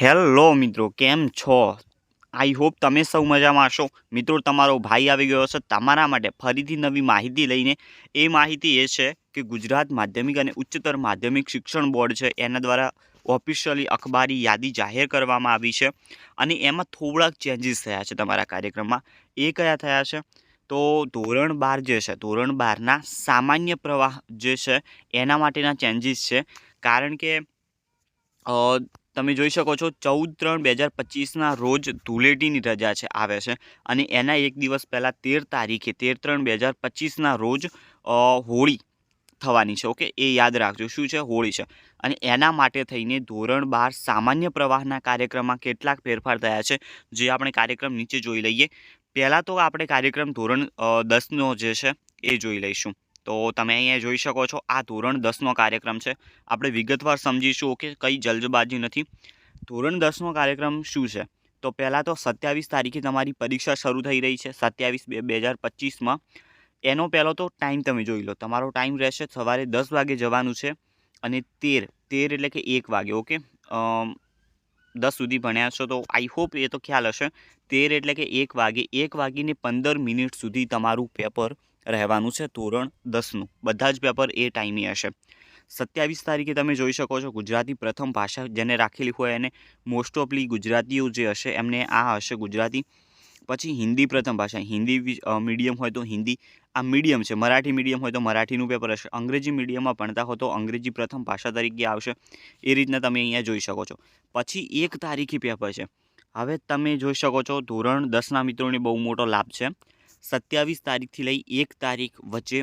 Hello મિત્રો, કેમ છો? આઈ હોપ તમે સૌ મજામાં હશો. મિત્રો, તમારો ભાઈ આવી ગયો છે તમારા માટે ફરીથી નવી માહિતી લઈને. એ માહિતી એ છે કે ગુજરાત માધ્યમિક અને ઉચ્ચતર માધ્યમિક શિક્ષણ બોર્ડ છે, એના દ્વારા ઓફિશિયલી અખબારી યાદી જાહેર કરવામાં આવી છે અને એમાં થોડાક ચેન્જીસ થયા છે તમારા કાર્યક્રમમાં. એ કયા થયા છે? તો ધોરણ બાર જે છે, ધોરણ બારના સામાન્ય પ્રવાહ જે છે, એના માટેના ચેન્જીસ છે. કારણ કે તમે જોઈ શકો છો, ચૌદ ત્રણ બે હજાર પચીસના રોજ ધૂળેટીની રજા છે, આવે છે. અને એના એક દિવસ પહેલાં તેર તારીખે, તેર ત્રણ બે હજાર પચીસના રોજ હોળી થવાની છે, ઓકે? એ યાદ રાખજો, શું છે? હોળી છે. અને એના માટે થઈને ધોરણ બાર સામાન્ય પ્રવાહના કાર્યક્રમમાં કેટલાક ફેરફાર થયા છે, જે આપણે કાર્યક્રમ નીચે જોઈ લઈએ. પહેલાં તો આપણે કાર્યક્રમ ધોરણ દસનો જે છે, એ જોઈ લઈશું. તો તમે અહીંયા જોઈ શકો છો, આ ધોરણ દસનો કાર્યક્રમ છે. આપણે વિગતવાર સમજીશું ઓકે કઈ જલ્દબાજી નથી. ધોરણ દસનો કાર્યક્રમ શું છે? તો પહેલાં તો સત્યાવીસ તારીખે તમારી પરીક્ષા શરૂ થઈ રહી છે, સત્યાવીસ બે બે હજાર પચીસમાં. એનો પહેલો તો ટાઈમ તમે જોઈ લો, તમારો ટાઈમ રહેશે સવારે દસ વાગે જવાનું છે અને તેર તેર એટલે કે એક વાગે, ઓકે? દસ સુધી ભણ્યા છો તો આઈ હોપ એ તો ખ્યાલ હશે. તેર એટલે કે એક વાગે, એક વાગીને પંદર મિનિટ સુધી તમારું પેપર રહેવાનું છે ધોરણ દસનું. બધા જ પેપર એ ટાઈમે હશે. સત્યાવીસ તારીખે તમે જોઈ શકો છો ગુજરાતી પ્રથમ ભાષા જેને રાખેલી હોય એને મોસ્ટ ઓફલી ગુજરાતીઓ જે હશે એમને આ હશે ગુજરાતી. પછી હિન્દી પ્રથમ ભાષા, હિન્દી મીડિયમ હોય તો હિન્દી, આ મીડિયમ છે, મરાઠી મીડિયમ હોય તો મરાઠીનું પેપર હશે. અંગ્રેજી મીડિયમમાં ભણતા હો તો અંગ્રેજી પ્રથમ ભાષા તરીકે આવશે. એ રીતના તમે અહીંયા જોઈ શકો છો. પછી એક તારીખે પેપર છે. હવે તમે જોઈ શકો છો ધોરણ દસના મિત્રોને બહુ મોટો લાભ છે. સત્યાવીસ તારીખથી લઈ એક તારીખ વચ્ચે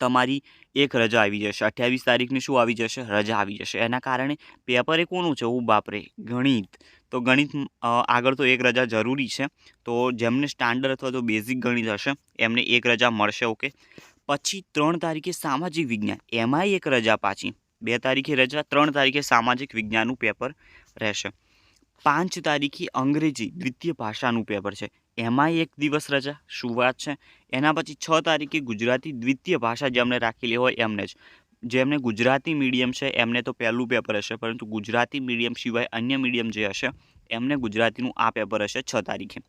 તમારી એક રજા આવી જશે. અઠ્યાવીસ તારીખની શું આવી જશે? રજા આવી જશે. એના કારણે પેપર એ કોનું છે? હું બાપરે, ગણિત. તો ગણિત આગળ તો એક રજા જરૂરી છે. તો જેમને સ્ટાન્ડર્ડ અથવા તો બેઝિક ગણિત હશે, એમને એક રજા મળશે, ઓકે? પછી ત્રણ તારીખે સામાજિક વિજ્ઞાન. એમાંય એક રજા પાછી. બે તારીખે રજા, ત્રણ તારીખે સામાજિક વિજ્ઞાનનું પેપર રહેશે. પાંચ તારીખે અંગ્રેજી, દ્વિતીય ભાષાનું પેપર છે. એમાંય એક દિવસ રજા, શું વાત છે? એના પછી છ તારીખે ગુજરાતી દ્વિતીય ભાષા જેમણે રાખેલી હોય એમને જ. જેમને ગુજરાતી મીડિયમ છે, એમને તો પહેલું પેપર હશે, પરંતુ ગુજરાતી મીડિયમ સિવાય અન્ય મીડિયમ જે હશે, એમને ગુજરાતીનું આ પેપર હશે છ તારીખે.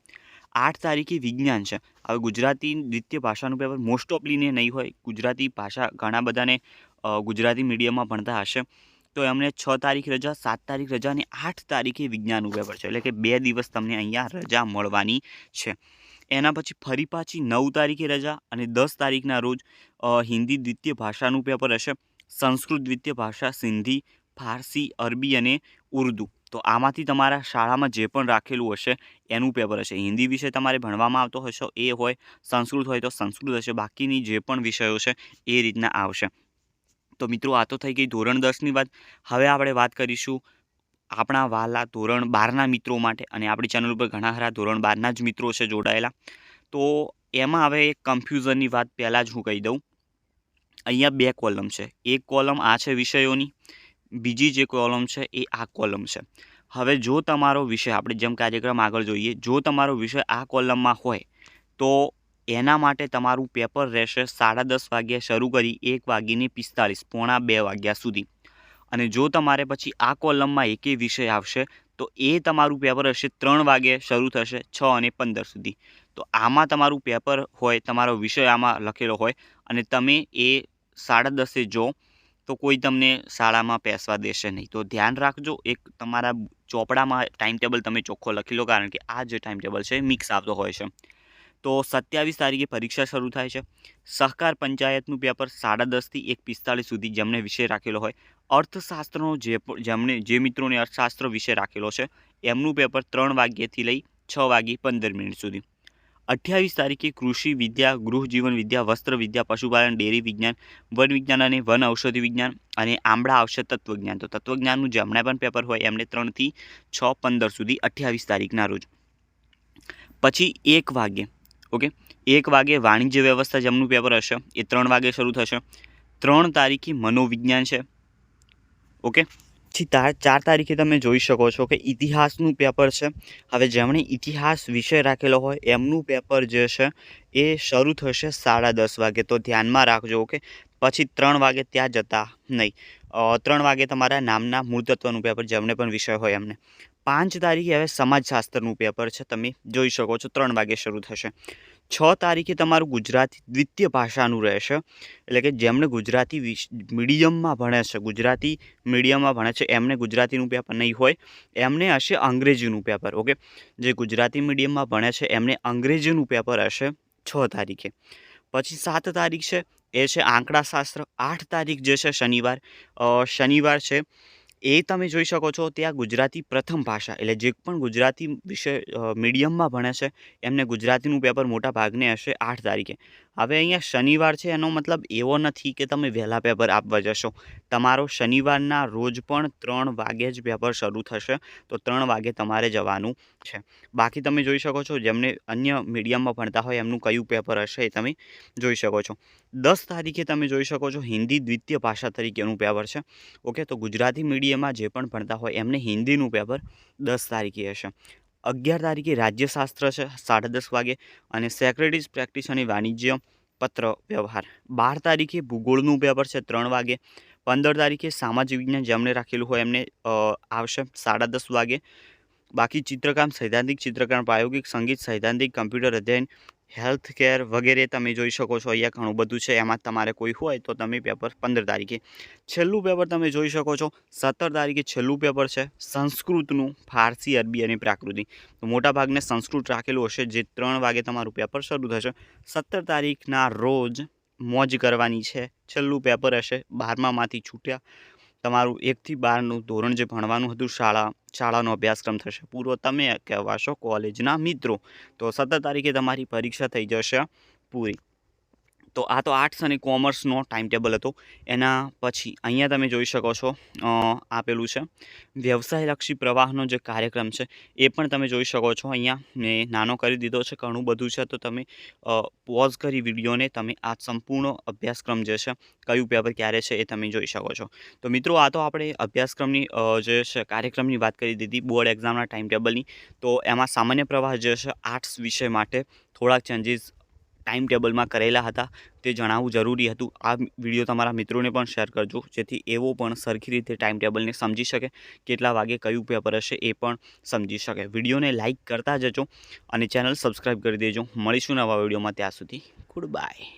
આઠ તારીખે વિજ્ઞાન છે. હવે ગુજરાતી દ્વિતીય ભાષાનું પેપર મોસ્ટ ઓફલીને નહીં હોય, ગુજરાતી ભાષા ઘણા બધાને ગુજરાતી મીડિયમમાં ભણતા હશે. તો એમને છ તારીખ રજા, સાત તારીખ રજા અને આઠ તારીખે વિજ્ઞાનનું પેપર છે. એટલે કે બે દિવસ તમને અહીંયા રજા મળવાની છે. એના પછી ફરી પાછી નવ તારીખે રજા અને દસ તારીખના રોજ હિન્દી દ્વિતીય ભાષાનું પેપર હશે. સંસ્કૃત દ્વિતીય ભાષા, સિંધી, ફારસી, અરબી અને ઉર્દુ. તો આમાંથી તમારા શાળામાં જે પણ રાખેલું હશે, એનું પેપર હશે. હિન્દી વિષય તમારે ભણવામાં આવતો હશે, એ હોય, સંસ્કૃત હોય તો સંસ્કૃત હશે. બાકીની જે પણ વિષયો છે, એ રીતના આવશે. તો મિત્રો આ તો થઈ ગઈ ધોરણ દસની વાત. હવે આપણે વાત કરીશું આપણા વાલા ધોરણ બારના મિત્રો માટે અને આપણી ચેનલ ઉપર ઘણા ખરા ધોરણ બારના જ મિત્રો છે જોડાયેલા. તો એમાં હવે એક કન્ફ્યુઝનની વાત પહેલાં જ હું કહી દઉં. અહીંયા બે કોલમ છે. એક કોલમ આ છે વિષયોની, બીજી જે કોલમ છે એ આ કોલમ છે. હવે જો તમારો વિષય, આપણે જેમ કાર્યક્રમ આગળ જોઈએ, જો તમારો વિષય આ કોલમમાં હોય, તો એના માટે તમારું પેપર રહેશે સાડા દસ વાગ્યા શરૂ કરી એક વાગીને પિસ્તાળીસ પોણા બે વાગ્યા સુધી. અને જો તમારે પછી આ કોલમમાં એકે વિષય આવશે, તો એ તમારું પેપર હશે ત્રણ વાગે શરૂ થશે છ અને પંદર સુધી. તો આમાં તમારું પેપર હોય, તમારો વિષય આમાં લખેલો હોય અને તમે એ સાડા દસે જો, તો કોઈ તમને શાળામાં પેસવા દેશે નહીં. તો ધ્યાન રાખજો, એક તમારા ચોપડામાં ટાઈમ ટેબલ તમે ચોખ્ખો લખી લો, કારણ કે આ જે ટાઈમ ટેબલ છે મિક્સ આવતો હોય છે. તો સત્યાવીસ તારીખે પરીક્ષા શરૂ થાય છે. સહકાર પંચાયતનું પેપર સાડા દસથી એક પિસ્તાળીસ સુધી જેમને વિષય રાખેલો હોય, અર્થશાસ્ત્રનો જે જેમને, જે મિત્રોને અર્થશાસ્ત્ર વિષય રાખેલો છે, એમનું પેપર ત્રણ વાગ્યેથી લઈ છ વાગે પંદર મિનિટ સુધી. અઠ્યાવીસ તારીખે કૃષિ વિદ્યા ગૃહજીવન વિદ્યા, વસ્ત્ર વિદ્યા, પશુપાલન, ડેરી વિજ્ઞાન, વન વિજ્ઞાન અને વન ઔષધિ વિજ્ઞાન અને આંબળા આવશે તત્વજ્ઞાન. તો તત્વજ્ઞાનનું જેમણે પણ પેપર હોય એમને ત્રણથી છ પંદર સુધી અઠ્યાવીસ તારીખના રોજ. પછી એક વાગે ઓકે? એક વાગે વાણિજ્ય વ્યવસ્થા જેમનું પેપર હશે. એ ત્રણ વાગે શરૂ થશે. ત્રણ તારીખે મનોવિજ્ઞાન છે. ઓકે? પછી તાર ચાર તારીખે તમે જોઈ શકો છો કે ઇતિહાસનું પેપર છે. હવે જેમણે ઇતિહાસ વિષય રાખેલો હોય, એમનું પેપર જે છે એ શરૂ થશે સાડા દસ વાગે. તો ધ્યાનમાં રાખજો, ઓકે? પછી ત્રણ વાગે ત્યાં જતા નહીં. ત્રણ વાગે તમારા નામના મૂળતત્વનું પેપર જેમને પણ વિષય હોય એમને. પાંચ તારીખે હવે સમાજશાસ્ત્રનું પેપર છે. તમે જોઈ શકો છો, ત્રણ વાગે શરૂ થશે. છ તારીખે તમારું ગુજરાતી દ્વિતીય ભાષાનું રહેશે. એટલે કે જેમણે ગુજરાતી મીડિયમમાં ભણે છે, ગુજરાતી મીડિયમમાં ભણે છે, એમને ગુજરાતીનું પેપર નહીં હોય, એમને હશે અંગ્રેજીનું પેપર, ઓકે? જે ગુજરાતી મીડિયમમાં ભણે છે, એમને અંગ્રેજીનું પેપર હશે છ તારીખે. પછી સાત તારીખ છે, એ છે આંકડાશાસ્ત્ર. આઠ તારીખ જે છે શનિવાર શનિવાર છે એ તમે જોઈ શકો છો ત્યાં ગુજરાતી પ્રથમ ભાષા, એટલે જે પણ ગુજરાતી વિષય મીડિયમમાં ભણે છે, એમને ગુજરાતીનું પેપર મોટા ભાગને હશે આઠ તારીખે. હવે અહીંયા શનિવાર છે, એનો મતલબ એવો નથી કે તમે વહેલા પેપર આપવા જશો. તમારો શનિવારના રોજ પણ ત્રણ વાગે જ પેપર શરૂ થશે, તો ત્રણ વાગે તમારે જવાનું છે. બાકી તમે જોઈ શકો છો, જેમને અન્ય મીડિયમમાં ભણતા હોય, એમનું કયું પેપર હશે એ તમે જોઈ શકો છો. દસ તારીખે તમે જોઈ શકો છો, હિન્દી દ્વિતીય ભાષા તરીકેનું પેપર છે. ઓકે, તો ગુજરાતી મીડિયમમાં જે પણ ભણતા હોય, એમને હિન્દીનું પેપર દસ તારીખે હશે. અગિયાર તારીખે રાજ્યશાસ્ત્ર છે, સાડા દસ વાગે અને સેક્રેટરીઝ પ્રેક્ટિસ અને વાણિજ્ય પત્ર વ્યવહાર. બાર તારીખે ભૂગોળનું પેપર છે, ત્રણ વાગે. પંદર તારીખે સામાજિક વિજ્ઞાન જેમણે રાખેલું હોય એમને આવશે સાડા દસ વાગે. બાકી ચિત્રકામ, સૈદ્ધાંતિક ચિત્રકામ પ્રાયોગિક સંગીત, સૈદ્ધાંતિક, કમ્પ્યુટર અધ્યયન હેલ્થ કેર વગેરે તમે જોઈ શકો છો. અહીંયા ઘણું બધું છે. એમાં તમારે કોઈ હોય તો તમે પેપર પંદર તારીખે. છેલ્લું પેપર તમે જોઈ શકો છો. સત્તર તારીખે છેલ્લું પેપર છે. સંસ્કૃતનું ફારસી, અરબી અને પ્રાકૃતિક તો મોટાભાગને સંસ્કૃત રાખેલું હશે. જે ત્રણ વાગે તમારું પેપર શરૂ થશે. સત્તર તારીખના રોજ મોજ કરવાની છે. છેલ્લું પેપર હશે. બારમામાંથી છૂટ્યા. તમારું એકથી બારનું ધોરણ જે ભણવાનું હતું, શાળા, શાળાનો અભ્યાસક્રમ થશે. પૂરો તમે કહેવાશો કોલેજના મિત્રો. તો સત્તર તારીખે તમારી પરીક્ષા થઈ જશે પૂરી. તો આ તો આર્ટ્સ અને કોમર્સનો ટાઈમ ટેબલ હતો. એના પછી અહીંયા તમે જોઈ શકો છો આપેલું છે. વ્યવસાયલક્ષી પ્રવાહનો જે કાર્યક્રમ છે, એ પણ તમે જોઈ શકો છો. અહીંયા મેં નાનો કરી દીધો છે, ઘણું બધું છે. તો તમે પોઝ કરી વિડીયોને તમે આ સંપૂર્ણ અભ્યાસક્રમ જે છે, કયું પેપર ક્યારે છે એ તમે જોઈ શકો છો. તો મિત્રો, આ તો આપણે અભ્યાસક્રમની જે છે, કાર્યક્રમની વાત કરી દીધી, બોર્ડ એક્ઝામના ટાઈમ ટેબલની તો એમાં સામાન્ય પ્રવાહ જે છે, આર્ટ્સ વિષય માટે થોડાક ચેન્જીસ ટાઈમ ટેબલમાં કરેલા હતા, તે જણાવવું જરૂરી હતું. આ વીડિયો તમારા મિત્રોને પણ શેર કરજો, જેથી એવો પણ સરખી રીતે ટાઈમ ટેબલને સમજી શકે, કેટલા વાગે કયું પેપર હશે એ પણ સમજી શકે. વિડીયોને લાઇક કરતા જજો અને ચેનલ સબસ્ક્રાઈબ કરી દેજો. મળીશું નવા વિડીયોમાં ત્યાં સુધી. Good bye.